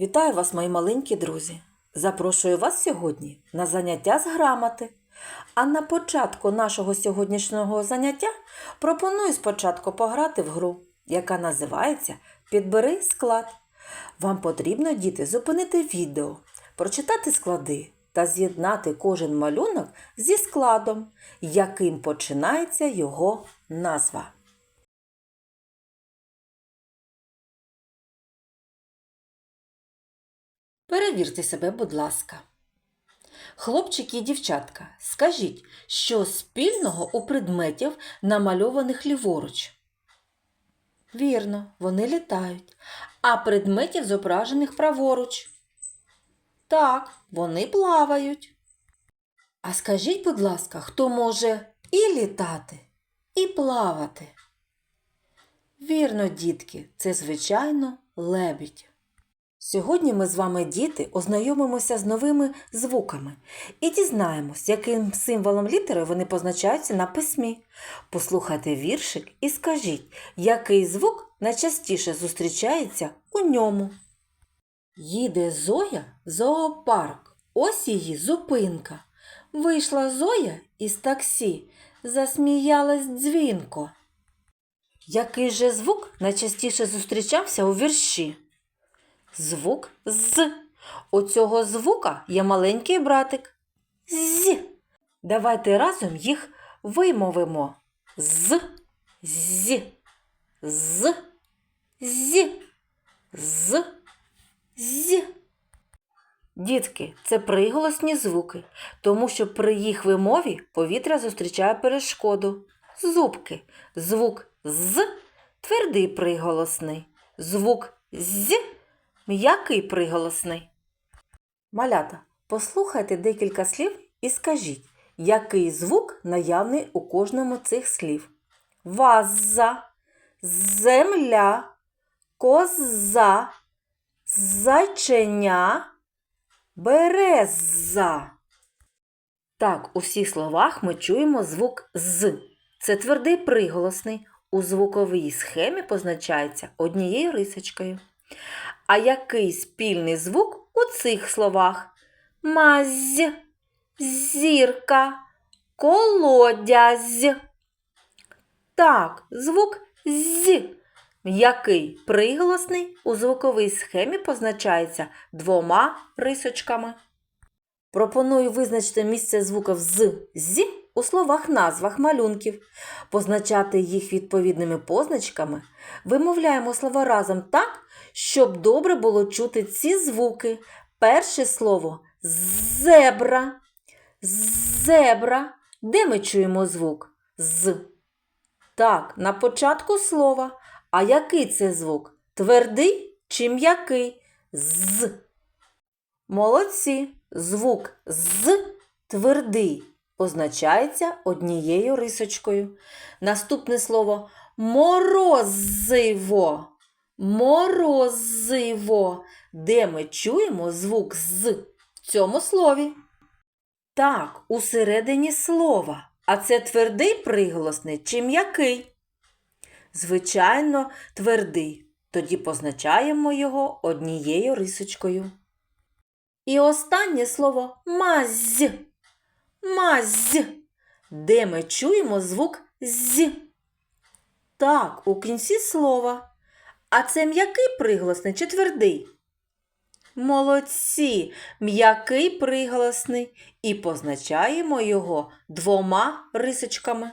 Вітаю вас, мої маленькі друзі! Запрошую вас сьогодні на заняття з грамоти. А на початку нашого сьогоднішнього заняття пропоную спочатку пограти в гру, яка називається Підбери склад. Вам потрібно, діти, зупинити відео, прочитати склади та з'єднати кожен малюнок зі складом, яким починається його назва. Перевірте себе, будь ласка. Хлопчики і дівчатка, скажіть, що спільного у предметів, намальованих ліворуч? Вірно, вони літають. А предметів, зображених праворуч? Так, вони плавають. А скажіть, будь ласка, хто може і літати, і плавати? Вірно, дітки, це, звичайно, лебідь. Сьогодні ми з вами, діти, ознайомимося з новими звуками і дізнаємось, яким символом літери вони позначаються на письмі. Послухайте віршик і скажіть, який звук найчастіше зустрічається у ньому. Їде Зоя в зоопарк. Ось її зупинка. Вийшла Зоя із таксі, засміялась дзвінко. Який же звук найчастіше зустрічався у вірші? Звук з. У цього звука є маленький братик. З. Давайте разом їх вимовимо. З, з, з, з, з, з. Дітки, це приголосні звуки, тому що при їх вимові повітря зустрічає перешкоду. Зубки. Звук з твердий приголосний. Звук з м'який приголосний. Малята, послухайте декілька слів і скажіть, який звук наявний у кожному цих слів. Ваза, земля, коза, зайченя, береза. Так, у всіх словах ми чуємо звук з. Це твердий приголосний. У звуковій схемі позначається однією рисочкою. А який спільний звук у цих словах? Мазь, зірка, колодязь. Так, звук з. М'який приголосний у звуковій схемі позначається двома рисочками. Пропоную визначити місце звуків з з у словах назвах малюнків, позначати їх відповідними позначками. Вимовляємо слова разом так, щоб добре було чути ці звуки. Перше слово зебра. Зебра. Де ми чуємо звук? З. Так, на початку слова. А який це звук? Твердий чи м'який? З. Молодці. Звук з твердий позначається однією рисочкою. Наступне слово морозиво. Морозиво. Де ми чуємо звук з в цьому слові? Так, усередині слова. А це твердий приголосний чи м'який? Звичайно, твердий. Тоді позначаємо його однією рисочкою. І останнє слово мазь. Мазь. Де ми чуємо звук з. Так, у кінці слова. А це м'який приголосний чи твердий? Молодці, м'який приголосний і позначаємо його двома рисочками.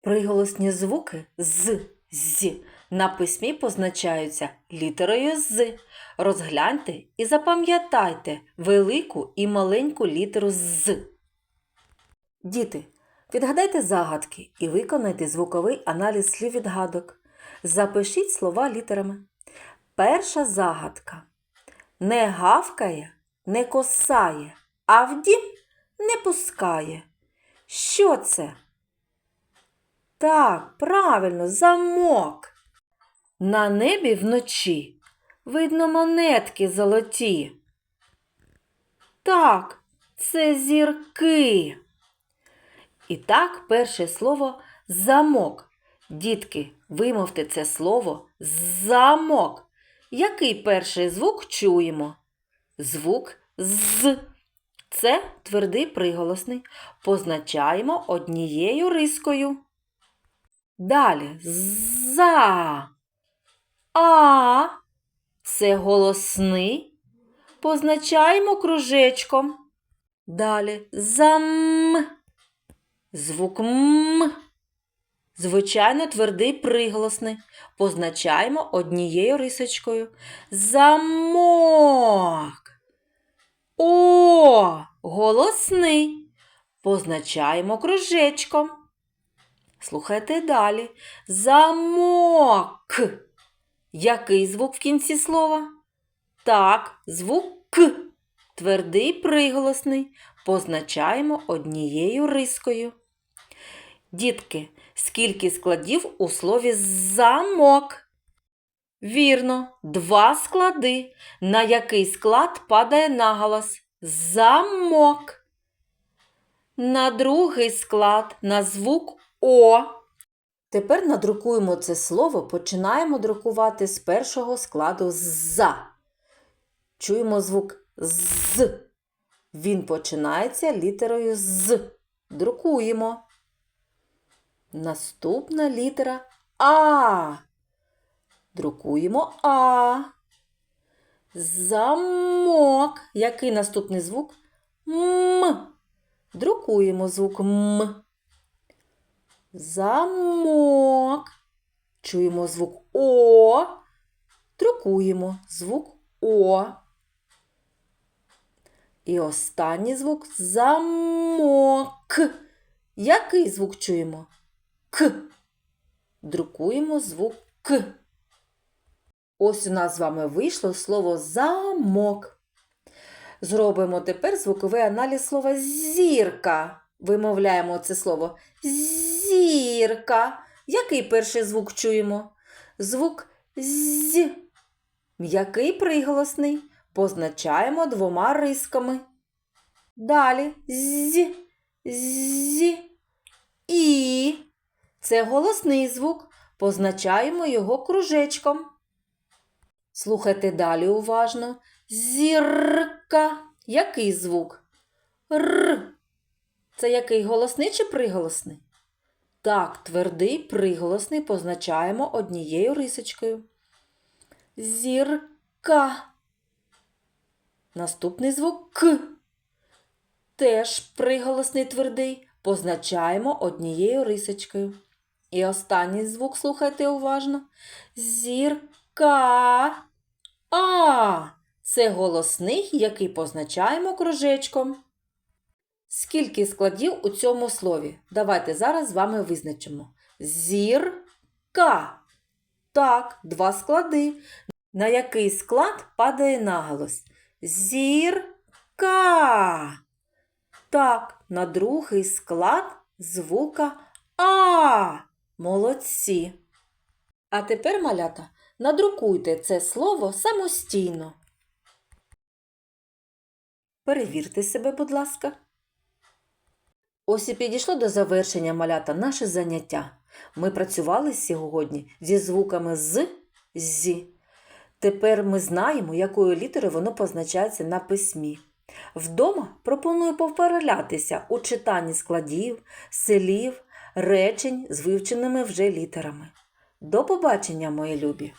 Приголосні звуки з, з на письмі позначаються літерою з. Розгляньте і запам'ятайте велику і маленьку літеру з. Діти, відгадайте загадки і виконайте звуковий аналіз слів відгадок. Запишіть слова літерами. Перша загадка. Не гавкає, не косає, а в дім не пускає. Що це? Так, правильно, замок. На небі вночі видно монетки золоті. Так, це зірки. І так, перше слово замок. Дітки, вимовте це слово замок. Який перший звук чуємо? Звук з. Це твердий приголосний. Позначаємо однією рискою. Далі за. А. Це голосний. Позначаємо кружечком. Далі зам. Звук м. Звичайно, твердий приголосний. Позначаємо однією рисочкою. Замок. О, голосний. Позначаємо кружечком. Слухайте далі. Замок. Який звук в кінці слова? Так, звук К. Твердий приголосний. Позначаємо однією рискою. Дітки, скільки складів у слові замок? Вірно, два склади. На який склад падає наголос? Замок. На другий склад на звук О. Тепер надрукуємо це слово, починаємо друкувати з першого складу за. Чуємо звук з. Він починається літерою з. Друкуємо. Наступна літера А. Друкуємо А. Замок. Який наступний звук? М. Друкуємо звук М. Замок. Чуємо звук О. Друкуємо звук О. І останній звук замок. Який звук чуємо? К. Друкуємо звук К. Ось у нас з вами вийшло слово замок. Зробимо тепер звуковий аналіз слова зірка. Вимовляємо це слово зірка. Який перший звук чуємо? Звук з. М'який приголосний. Позначаємо двома рисками. Далі з, з, і. Це голосний звук. Позначаємо його кружечком. Слухайте далі уважно. Зірка. Який звук? Р. Це який голосний чи приголосний? Так, твердий приголосний позначаємо однією рисочкою. Зірка. Наступний звук К. Теж приголосний твердий позначаємо однією рисочкою. І останній звук слухайте уважно. Зірка. А. Це голосний, який позначаємо кружечком. Скільки складів у цьому слові? Давайте зараз з вами визначимо. Зірка. Так, два склади. На який склад падає наголос? Зірка. Так, на другий склад звука А. Молодці. А тепер, малята, надрукуйте це слово самостійно. Перевірте себе, будь ласка. Ось і підійшло до завершення малята наше заняття. Ми працювали сьогодні зі звуками з, зі. Тепер ми знаємо, якою літерою воно позначається на письмі. Вдома пропоную поперелятися у читанні складів, селів, речень з вивченими вже літерами. До побачення, мої любі!